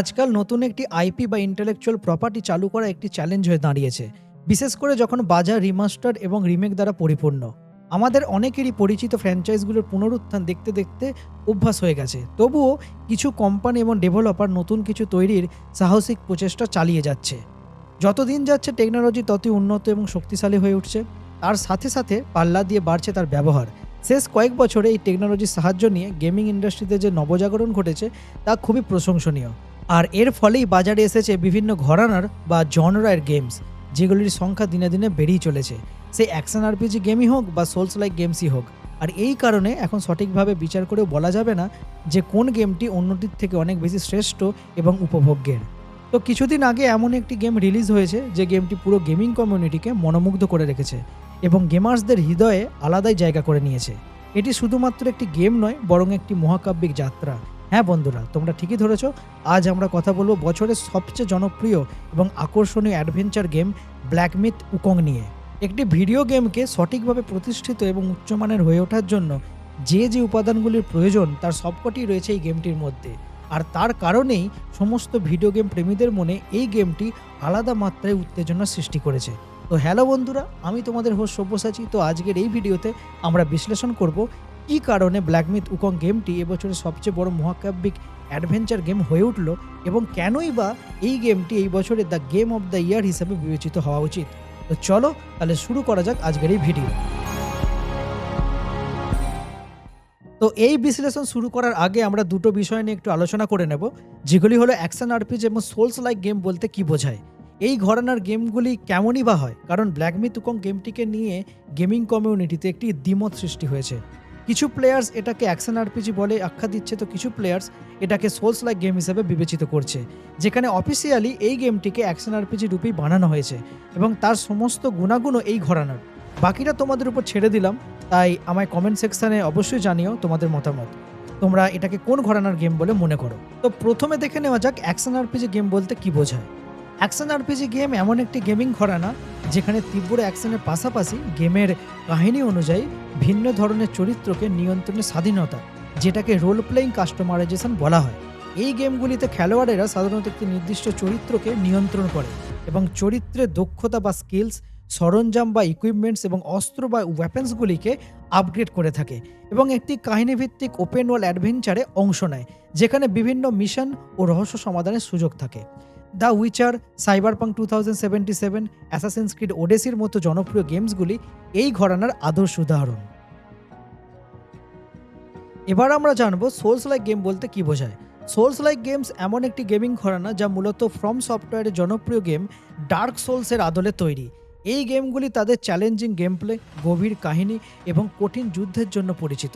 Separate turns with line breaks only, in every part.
আজকাল নতুন একটি আইপি বা ইন্টেলেকচুয়াল প্রপার্টি চালু করা একটি চ্যালেঞ্জ হয়ে দাঁড়িয়েছে। বিশেষ করে যখন বাজার রিমাস্টার এবং রিমেক দ্বারা পরিপূর্ণ। আমাদের অনেকেরই পরিচিত ফ্র্যাঞ্চাইজগুলোর পুনরুত্থান দেখতে দেখতে অভ্যাস হয়ে গেছে। তবুও কিছু কোম্পানি এবং ডেভেলপার নতুন কিছু তৈরির সাহসিক প্রচেষ্টা চালিয়ে যাচ্ছে। যতদিন যাচ্ছে টেকনোলজি ততই উন্নত এবং শক্তিশালী হয়ে উঠছে। তার সাথে সাথে পাল্লা দিয়ে বাড়ছে তার ব্যবহার। শেষ কয়েক বছরে এই টেকনোলজির সাহায্য নিয়ে গেমিং ইন্ডাস্ট্রিতে যে নবজাগরণ ঘটেছে, তা খুবই প্রশংসনীয়। আর এর ফলেই বাজারে এসেছে বিভিন্ন ঘরানার বা জনরায়ের গেমস যেগুলির সংখ্যা দিনে দিনে বেড়েই চলেছে। সেই অ্যাকশন আরপিজি গেমই হোক বা সোলস লাইক গেমসই হোক। আর এই কারণে এখন সঠিকভাবে বিচার করেও বলা যাবে না যে কোন গেমটি অন্যটির থেকে অনেক বেশি শ্রেষ্ঠ এবং উপভোগ্যের। তো কিছুদিন আগে এমন একটি গেম রিলিজ হয়েছে, যে গেমটি পুরো গেমিং কমিউনিটিকে মনোমুগ্ধ করে রেখেছে এবং গেমার্সদের হৃদয়ে আলাদাই জায়গা করে নিয়েছে। এটি শুধুমাত্র একটি গেম নয়, বরং একটি মহাকাব্যিক যাত্রা। হ্যাঁ বন্ধুরা, তোমরা ঠিকই ধরেছ। আজ আমরা কথা বলব বছরের সবচেয়ে জনপ্রিয় এবং আকর্ষণীয় অ্যাডভেঞ্চার গেম ব্ল্যাকমিথ উকং নিয়ে। একটি ভিডিও গেমকে সঠিকভাবে প্রতিষ্ঠিত এবং উচ্চমানের হয়ে ওঠার জন্য যে যে উপাদানগুলির প্রয়োজন, তার সবকটি রয়েছে এই গেমটির মধ্যে। আর তার কারণেই সমস্ত ভিডিও গেম প্রেমীদের মনে এই গেমটি আলাদা মাত্রায় উত্তেজনা সৃষ্টি করেছে। তো হ্যালো বন্ধুরা, আমি তোমাদের হোস্ট সব্যসাচী। তো আজকের এই ভিডিওতে আমরা বিশ্লেষণ করব কী কারণে ব্ল্যাকমিথ উকং গেমটি এবছরের সবচেয়ে বড় মহাকাব্যিক অ্যাডভেঞ্চার গেম হয়ে উঠল এবং কেনই বা এই গেমটি এই বছরের the game of the year হিসেবে বিবেচিত হওয়া উচিত? তো চলো, তাহলে শুরু করা যাক আজকের এই ভিডিও তো এই বিশ্লেষণ শুরু করার আগে আমরা দুটো বিষয় নিয়ে একটু আলোচনা করে নেব, যেগুলি হলো অ্যাকশন আরপিজি এবং সোলস লাইক গেম বলতে কি বোঝায়? এই ঘরানার গেমগুলি কেমনই বা হয়? কারণ ব্ল্যাকমি তুকং গেমটিকে নিয়ে গেমিং কমিউনিটিতে একটি দ্বিমত সৃষ্টি হয়েছে। কিছু প্লেয়ার্স এটাকে অ্যাকশন আরপিজি বলে আখ্যা দিচ্ছে, তো কিছু প্লেয়ার্স এটাকে সোলস লাইক গেম হিসেবে বিবেচিত করছে, যেখানে অফিসিয়ালি এই গেমটিকে অ্যাকশন আরপিজি রূপেই বানানো হয়েছে এবং তার সমস্ত গুণাগুণও এই ঘরানার। বাকিটা তোমাদের উপর ছেড়ে দিলাম, তাই আমায় কমেন্ট সেকশানে অবশ্যই জানিও তোমাদের মতামত। তোমরা এটাকে কোন ঘরানার গেম বলে মনে করো? তো প্রথমে দেখে নেওয়া যাক অ্যাকশন আরপিজি গেম বলতে কি বোঝায়। অ্যাকশন আরপিজি গেম এমন একটি গেমিং ঘরানা যেখানে তীব্র অ্যাকশনের পাশাপাশি গেমের কাহিনী অনুযায়ী ভিন্ন ধরনের চরিত্রকে নিয়ন্ত্রণের স্বাধীনতা, যেটাকে রোল প্লেয়িং কাস্টমারাইজেশন বলা হয়। এই গেমগুলিতে খেলোয়াড়েরা সাধারণত একটি নির্দিষ্ট চরিত্রকে নিয়ন্ত্রণ করে এবং চরিত্রের দক্ষতা বা স্কিলস সরঞ্জাম বা ইকুইপমেন্টস এবং অস্ত্র বা ওয়েপেন্সগুলিকে আপগ্রেড করে থাকে এবং একটি কাহিনীভিত্তিক ওপেন ওয়ার্ল্ড অ্যাডভেঞ্চারে অংশ নেয়, যেখানে বিভিন্ন মিশন ও রহস্য সমাধানের সুযোগ থাকে। The Witcher Cyberpunk two thousand seventy seven Assassin ওডেসির মতো জনপ্রিয় গেমসগুলি এই ঘরানার আদর্শ উদাহরণ। এবার আমরা জানব সোলস লাইক গেম বলতে কি বোঝায়। সোলস লাইক গেমস এমন একটি গেমিং ঘরানা যা মূলত ফ্রম সফটওয়্যারের জনপ্রিয় গেম ডার্ক সোলসের আদলে তৈরি। এই গেমগুলি তাদের চ্যালেঞ্জিং গেম প্লে গভীর কাহিনী এবং কঠিন যুদ্ধের জন্য পরিচিত।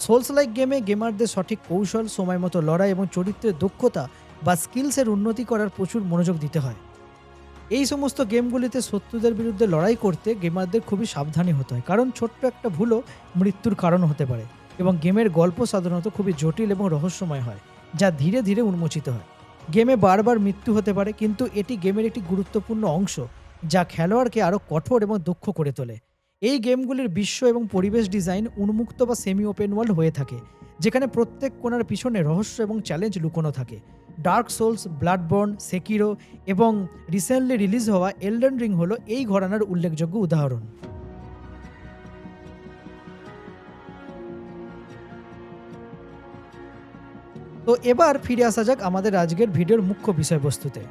সোলস লাইক গেমে গেমারদের সঠিক কৌশল, সময় মতো লড়াই এবং চরিত্রের দক্ষতা বা স্কিলসের উন্নতি করার প্রচুর মনোযোগ দিতে হয়। এই সমস্ত গেমগুলিতে শত্রুদের বিরুদ্ধে লড়াই করতে গেমারদের খুবই সাবধানী হতে হয়, কারণ ছোট্ট একটা ভুলও মৃত্যুর কারণ হতে পারে এবং গেমের গল্প সাধারণত খুবই জটিল এবং রহস্যময় হয়, যা ধীরে ধীরে উন্মোচিত হয়। গেমে বারবার মৃত্যু হতে পারে, কিন্তু এটি গেমের একটি গুরুত্বপূর্ণ অংশ, যা খেলোয়াড়কে আরও কঠোর এবং দক্ষ করে তোলে। এই গেমগুলির বিশ্ব এবং পরিবেশ ডিজাইন উন্মুক্ত বা সেমি ওপেন ওয়ার্ল্ড হয়ে থাকে, যেখানে প্রত্যেক কোণার পিছনে রহস্য এবং চ্যালেঞ্জ লুকোনো থাকে। ডার্ক সোলস ব্লাডবর্ন সেকিরো এবং রিসেন্টলি রিলিজ হওয়া এলডেন রিং হলো এই ঘরানার উল্লেখযোগ্য উদাহরণ। তো এবার ফিরে আসা যাক আমাদের আজকের ভিডিওর মুখ্য বিষয়বস্তুতে।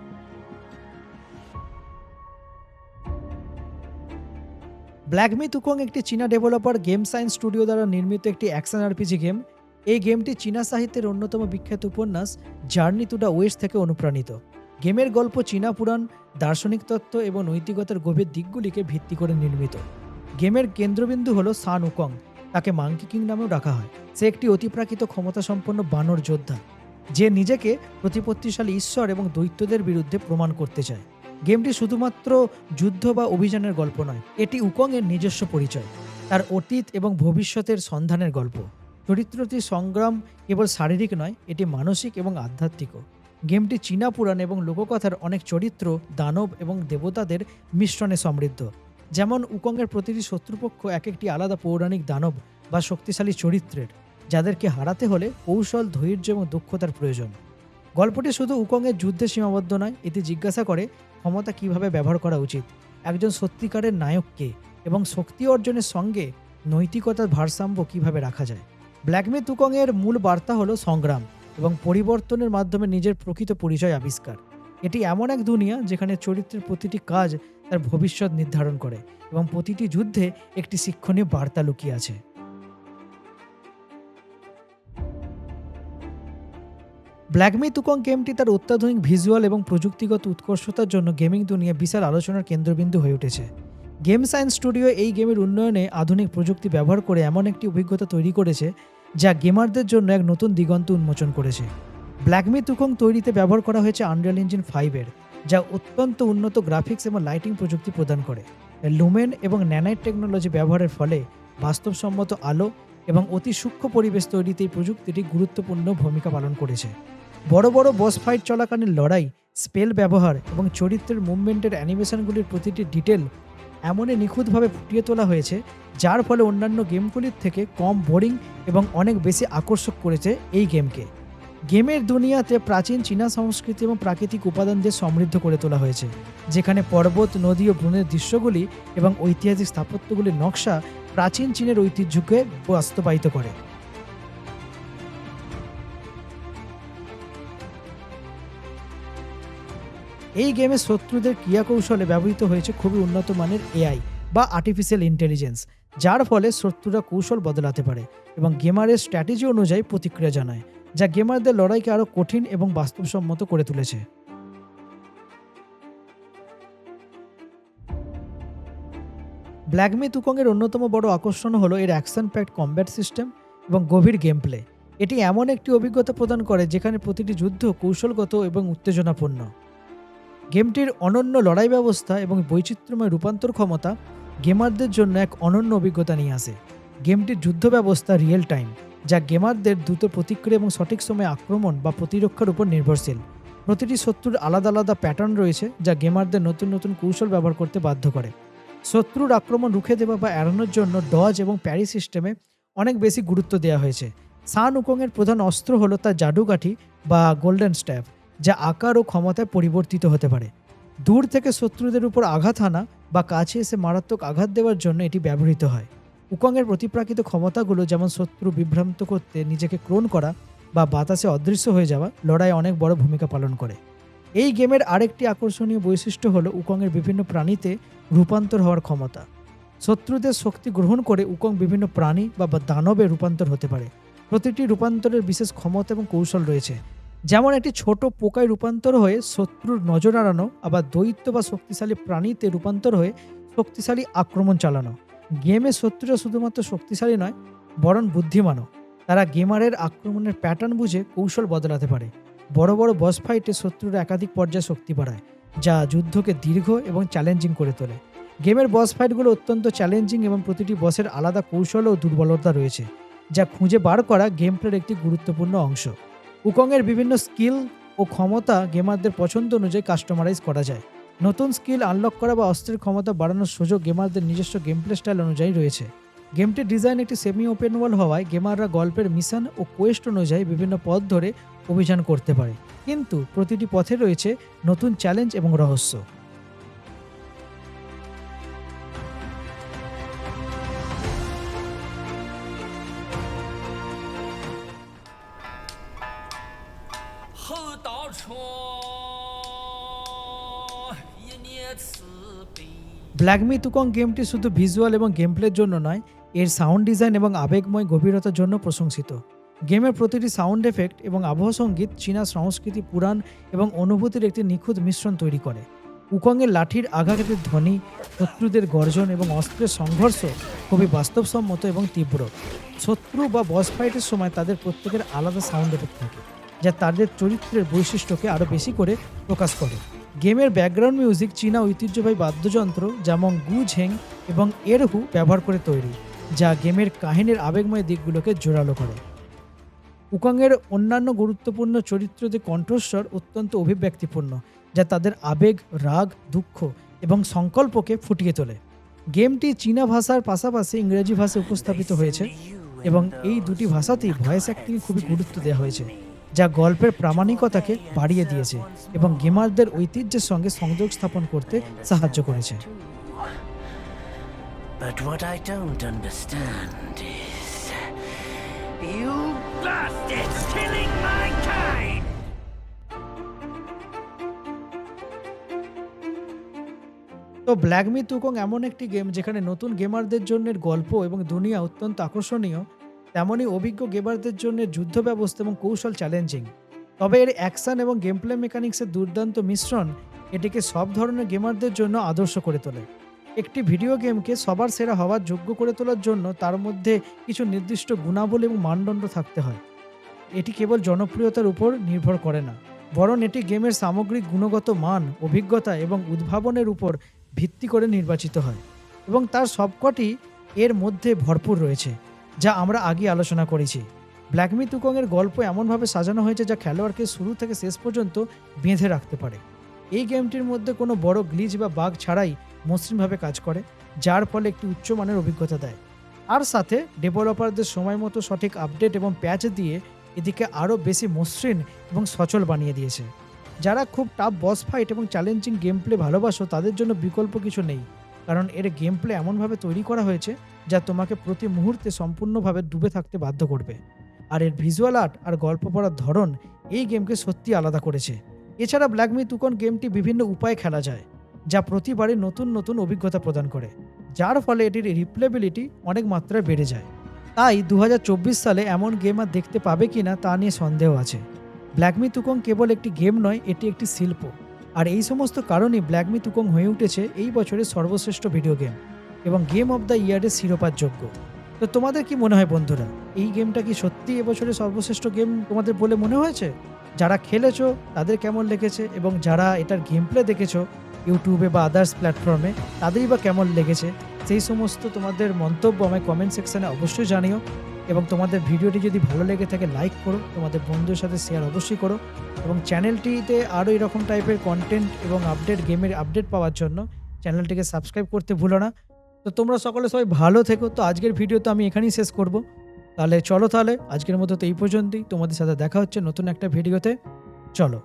ব্ল্যাকমি তুকং একটি চীনা ডেভেলপার গেম সায়েন্স স্টুডিও দ্বারা নির্মিত একটি অ্যাকশন আরপিজি গেম এই গেমটি চীনা সাহিত্যের অন্যতম বিখ্যাত উপন্যাস, জার্নি টু দ্য ওয়েস্ট থেকে অনুপ্রাণিত। গেমের গল্প চীনা পুরাণ, দার্শনিক তত্ত্ব এবং নৈতিকতার গভীর দিকগুলিকে ভিত্তি করে নির্মিত। গেমের কেন্দ্রবিন্দু হল সান উকং, তাকে মাঙ্কি কিং নামেও ডাকা হয়। সে একটি অতিপ্রাকৃত ক্ষমতাসম্পন্ন বানর যোদ্ধা, যে নিজেকে প্রতিপত্তিশালী ঈশ্বর এবং দৈত্যদের বিরুদ্ধে প্রমাণ করতে চায়। গেমটি শুধুমাত্র যুদ্ধ বা অভিযানের গল্প নয়, এটি উকংয়ের নিজস্ব পরিচয়, তার অতীত এবং ভবিষ্যতের সন্ধানের গল্প। চরিত্রটির সংগ্রাম কেবল শারীরিক নয়, এটি মানসিক এবং আধ্যাত্মিকও। গেমটি চীনা পুরাণ এবং লোককথার অনেক চরিত্র, দানব এবং দেবতাদের মিশ্রণে সমৃদ্ধ। যেমন উকংয়ের প্রতিটি শত্রুপক্ষ এক একটি আলাদা পৌরাণিক দানব বা শক্তিশালী চরিত্রের, যাদেরকে হারাতে হলে কৌশল, ধৈর্য এবং দক্ষতার প্রয়োজন। গল্পটি শুধু উকংয়ের যুদ্ধে সীমাবদ্ধ নয় এটি জিজ্ঞাসা করে ক্ষমতা কীভাবে ব্যবহার করা উচিত, একজন সত্যিকারের নায়ককে এবং শক্তি অর্জনের সঙ্গে নৈতিকতার ভারসাম্য কীভাবে রাখা যায়। ব্ল্যাকমে তুকংয়ের মূল বার্তা হলো সংগ্রাম এবং পরিবর্তনের মাধ্যমে নিজের প্রকৃত পরিচয় আবিষ্কার। এটি এমন এক দুনিয়া যেখানে চরিত্রের প্রতিটি কাজ তার ভবিষ্যৎ নির্ধারণ করে এবং প্রতিটি যুদ্ধে একটি শিক্ষণীয় বার্তা লুকিয়ে আছে। ব্ল্যাকমি তুকং গেমটি তার অত্যাধুনিক ভিজুয়াল এবং প্রযুক্তিগত উৎকর্ষতার জন্য গেমিং দুনিয়া বিশাল আলোচনার কেন্দ্রবিন্দু হয়ে উঠেছে। গেম সায়েন্স স্টুডিও এই গেমের উন্নয়নে আধুনিক প্রযুক্তি ব্যবহার করে এমন একটি অভিজ্ঞতা তৈরি করেছে, যা গেমারদের জন্য এক নতুন দিগন্ত উন্মোচন করেছে। ব্ল্যাকমি তুকং তৈরিতে ব্যবহার করা হয়েছে আনরিয়াল ইঞ্জিন ফাইভের যা অত্যন্ত উন্নত গ্রাফিক্স এবং লাইটিং প্রযুক্তি প্রদান করে। লুমেন এবং ন্যানাইট টেকনোলজি ব্যবহারের ফলে বাস্তবসম্মত আলো এবং অতি সূক্ষ্ম পরিবেশ তৈরিতে এই প্রযুক্তিটি গুরুত্বপূর্ণ ভূমিকা পালন করেছে। বড় বড় বস ফাইট চলাকালীন লড়াই স্পেল ব্যবহার এবং চরিত্রের মুভমেন্টের অ্যানিমেশনগুলির প্রতিটি ডিটেল এমনই নিখুঁতভাবে ফুটিয়ে তোলা হয়েছে, যার ফলে অন্যান্য গেমগুলির থেকে কম বোরিং এবং অনেক বেশি আকর্ষক করেছে এই গেমকে। গেমের দুনিয়াতে প্রাচীন চীনা সংস্কৃতি এবং প্রাকৃতিক উপাদান দিয়ে সমৃদ্ধ করে তোলা হয়েছে, যেখানে পর্বত, নদী ও ব্রণের দৃশ্যগুলি এবং ঐতিহাসিক স্থাপত্যগুলির নকশা প্রাচীন চীনের ঐতিহ্যকে বাস্তবায়িত করে। এই গেমে শত্রুদের ক্রিয়াকৌশলে ব্যবহৃত হয়েছে খুবই উন্নত মানের এআই বা আর্টিফিশিয়াল ইন্টেলিজেন্স যার ফলে শত্রুরা কৌশল বদলাতে পারে এবং গেমারের স্ট্র্যাটেজি অনুযায়ী প্রতিক্রিয়া জানায়, যা গেমারদের লড়াইকে আরও কঠিন এবং বাস্তবসম্মত করে তুলেছে। ব্ল্যাকমি তুকংয়ের অন্যতম বড় আকর্ষণ হলো এর অ্যাকশন প্যাক্ট কম্ব্যাট সিস্টেম এবং গভীর গেম প্লে এটি এমন একটি অভিজ্ঞতা প্রদান করে যেখানে প্রতিটি যুদ্ধ কৌশলগত এবং উত্তেজনাপূর্ণ। গেমটির অনন্য লড়াই ব্যবস্থা এবং বৈচিত্র্যময় রূপান্তর ক্ষমতা গেমারদের জন্য এক অনন্য অভিজ্ঞতা নিয়ে আসে। গেমটির যুদ্ধ ব্যবস্থা রিয়েল টাইম, যা গেমারদের দ্রুত প্রতিক্রিয়া এবং সঠিক সময়ে আক্রমণ বা প্রতিরক্ষার উপর নির্ভরশীল। প্রতিটি শত্রুর আলাদা আলাদা প্যাটার্ন রয়েছে, যা গেমারদের নতুন নতুন কৌশল ব্যবহার করতে বাধ্য করে। শত্রুর আক্রমণ রুখে দেওয়া বা এড়ানোর জন্য ডজ এবং প্যারি সিস্টেমে অনেক বেশি গুরুত্ব দেওয়া হয়েছে। সান উকংয়ের প্রধান অস্ত্র হলো তার জাদুকাঠি বা গোল্ডেন স্ট্যাপ যা আকার ও ক্ষমতায় পরিবর্তিত হতে পারে। দূর থেকে শত্রুদের উপর আঘাত হানা বা কাছে এসে মারাত্মক আঘাত দেওয়ার জন্য এটি ব্যবহৃত হয়। উকংয়ের প্রতিপ্রাকৃত ক্ষমতাগুলো যেমন শত্রু বিভ্রান্ত করতে, নিজেকে ক্লোন করা বা বাতাসে অদৃশ্য হয়ে যাওয়া লড়াই অনেক বড় ভূমিকা পালন করে। এই গেমের আরেকটি আকর্ষণীয় বৈশিষ্ট্য হলো উকংয়ের বিভিন্ন প্রাণীতে রূপান্তর হওয়ার ক্ষমতা। শত্রুদের শক্তি গ্রহণ করে উকং বিভিন্ন প্রাণী বা দানবে রূপান্তর হতে পারে। প্রতিটি রূপান্তরের বিশেষ ক্ষমতা এবং কৌশল রয়েছে। যেমন একটি ছোট পোকায় রূপান্তর হয়ে শত্রুর নজর এড়ানো, আবার দৈত্য বা শক্তিশালী প্রাণীতে রূপান্তর হয়ে শক্তিশালী আক্রমণ চালানো। গেমে শত্রুরা শুধুমাত্র শক্তিশালী নয়, বরং বুদ্ধিমানও। তারা গেমারের আক্রমণের প্যাটার্ন বুঝে কৌশল বদলাতে পারে। বড় বড় বস ফাইটে শত্রুরা একাধিক পর্যায়ে শক্তি বাড়ায়, যা যুদ্ধকে দীর্ঘ এবং চ্যালেঞ্জিং করে তোলে। গেমের বস ফাইটগুলো অত্যন্ত চ্যালেঞ্জিং এবং প্রতিটি বসের আলাদা কৌশল ও দুর্বলতা রয়েছে, যা খুঁজে বার করা গেম প্লের একটি গুরুত্বপূর্ণ অংশ। উকংয়ের বিভিন্ন স্কিল ও ক্ষমতা গেমারদের পছন্দ অনুযায়ী কাস্টমারাইজ করা যায়। নতুন স্কিল আনলক করা বা অস্ত্রের ক্ষমতা বাড়ানোর সুযোগ গেমারদের নিজস্ব গেম প্লে স্টাইল অনুযায়ী রয়েছে। গেমটির ডিজাইন একটি সেমি ওপেন ওয়ার্ল্ড হওয়ায় গেমাররা গল্পের মিশন ও কোয়েস্ট অনুযায়ী বিভিন্ন পথ ধরে অভিযান করতে পারে। কিন্তু প্রতিটি পথে রয়েছে নতুন চ্যালেঞ্জ এবং রহস্য।
慈悲。
ব্ল্যাকমি তুকং গেমটি শুধু ভিজুয়াল এবং গেম প্লের জন্য নয়, এর সাউন্ড ডিজাইন এবং আবেগময় গভীরতার জন্য প্রশংসিত। গেমের প্রতিটি সাউন্ড এফেক্ট এবং আবহ সংগীত চীনা সংস্কৃতি, পুরাণ এবং অনুভূতির একটি নিখুঁত মিশ্রণ তৈরি করে। উকংয়ের লাঠির আঘাতের ধ্বনি, শত্রুদের গর্জন এবং অস্ত্রের সংঘর্ষ খুবই বাস্তবসম্মত এবং তীব্র। শত্রু বা বস ফাইটের সময় তাদের প্রত্যেকের আলাদা সাউন্ড এফেক্ট থাকে, যা তাদের চরিত্রের বৈশিষ্ট্যকে আরও বেশি করে প্রকাশ করে। গেমের ব্যাকগ্রাউন্ড মিউজিক চীনা ঐতিহ্যবাহী বাদ্যযন্ত্র যেমন গু ঝেং এবং এরহু ব্যবহার করে তৈরি, যা গেমের কাহিনীর আবেগময় দিকগুলোকে জোরালো করে। উকাংয়ের অন্যান্য গুরুত্বপূর্ণ চরিত্রদের কণ্ঠস্বর অত্যন্ত অভিব্যক্তিপূর্ণ, যা তাদের আবেগ, রাগ, দুঃখ এবং সংকল্পকে ফুটিয়ে তোলে। গেমটি চীনা ভাষার পাশাপাশি ইংরেজি ভাষায় উপস্থাপিত হয়েছে এবং এই দুটি ভাষাতেই ভয়েস অ্যাক্টিং খুবই গুরুত্ব দেওয়া হয়েছে। যা গল্পের প্রামাণিকতাকে বাড়িয়ে দিয়েছে এবং গেমারদের ঐতিহ্যের সঙ্গে সংযোগ স্থাপন করতে সাহায্য করেছে
But what I don't understand is. You bastards killing my kind!
তো ব্ল্যাক মি তুকং এমন একটি গেম যেখানে নতুন গেমারদের জন্য গল্প এবং দুনিয়া অত্যন্ত আকর্ষণীয় তেমনই অভিজ্ঞ গেমারদের জন্য যুদ্ধ ব্যবস্থা এবং কৌশল চ্যালেঞ্জিং তবে এর অ্যাকশন এবং গেম প্লে মেকানিক্সের দুর্দান্ত মিশ্রণ এটিকে সব ধরনের গেমারদের জন্য আদর্শ করে তোলে। একটি ভিডিও গেমকে সবার সেরা হওয়ার যোগ্য করে তোলার জন্য তার মধ্যে কিছু নির্দিষ্ট গুণাবলী এবং মানদণ্ড থাকতে হয়। এটি কেবল জনপ্রিয়তার উপর নির্ভর করে না, বরং এটি গেমের সামগ্রিক গুণগত মান, অভিজ্ঞতা এবং উদ্ভাবনের উপর ভিত্তি করে নির্বাচিত হয় এবং তার সবকটি এর মধ্যে ভরপুর রয়েছে। যা আমরা আগে আলোচনা করেছি। ব্ল্যাকমি তুকংয়ের গল্প এমনভাবে সাজানো হয়েছে যা খেলোয়াড়কে শুরু থেকে শেষ পর্যন্ত বেঁধে রাখতে পারে। এই গেমটির মধ্যে কোনো বড় গ্লিচ বা বাঘ ছাড়াই মসৃণভাবে কাজ করে, যার ফলে একটি উচ্চমানের অভিজ্ঞতা দেয়। আর সাথে ডেভেলপারদের সময় মতো সঠিক আপডেট এবং প্যাচ দিয়ে এদিকে আরও বেশি মসৃণ এবং সচল বানিয়ে দিয়েছে। যারা খুব টাফ বস ফাইট এবং চ্যালেঞ্জিং গেম প্লে ভালোবাসো, তাদের জন্য বিকল্প কিছু নেই। কারণ এর গেম প্লে এমনভাবে তৈরি করা হয়েছে যা তোমাকে প্রতি মুহূর্তে সম্পূর্ণভাবে ডুবে থাকতে বাধ্য করবে। আর এর ভিজুয়াল আর্ট আর গল্প পড়ার ধরন এই গেমকে সত্যি আলাদা করেছে। এছাড়া ব্ল্যাকমি তুকন গেমটি বিভিন্ন উপায়ে খেলা যায়, যা প্রতিবারই নতুন নতুন অভিজ্ঞতা প্রদান করে, যার ফলে এটির রিপ্লেবিলিটি অনেক মাত্রায় বেড়ে যায়। তাই দু হাজার চব্বিশ সালে এমন গেম আর দেখতে পাবে কি না তা নিয়ে সন্দেহ আছে। ব্ল্যাকমি তুকং কেবল একটি গেম নয়, এটি একটি শিল্প। আর এই সমস্ত কারণেই ব্ল্যাকমি তুকং হয়ে উঠেছে এই বছরের সর্বশ্রেষ্ঠ ভিডিও গেম এবং গেম অব দ্য ইয়ারের শিরোপার যোগ্য। তো তোমাদের কি মনে হয় বন্ধুরা, এই গেমটা কি সত্যি এবছরের সর্বশ্রেষ্ঠ গেম তোমাদের বলে মনে হয়েছে? যারা খেলেছো, তাদের কেমন লেগেছে এবং যারা এটার গেম প্লে দেখেছ ইউটিউবে বা আদার্স প্ল্যাটফর্মে তাদেরই বা কেমন লেগেছে? সেই সমস্ত তোমাদের মন্তব্য আমায় কমেন্ট সেকশানে অবশ্যই জানিও এবং তোমাদের ভিডিওটি যদি ভালো লেগে থাকে লাইক করো, তোমাদের বন্ধুর সাথে শেয়ার অবশ্যই করো এবং চ্যানেলটিতে আরও এরকম টাইপের কন্টেন্ট এবং আপডেট গেমের আপডেট পাওয়ার জন্য চ্যানেলটিকে সাবস্ক্রাইব করতে ভুলো না। তো তোমরা সকলে সবাই ভালো থেকো। তো আজকের ভিডিও তো আমি এখানেই শেষ করব। তাহলে চলো তাহলে, আজকের মতো তো এই পর্যন্তই। তোমাদের সাথে দেখা হচ্ছে নতুন একটা ভিডিওতে চলো।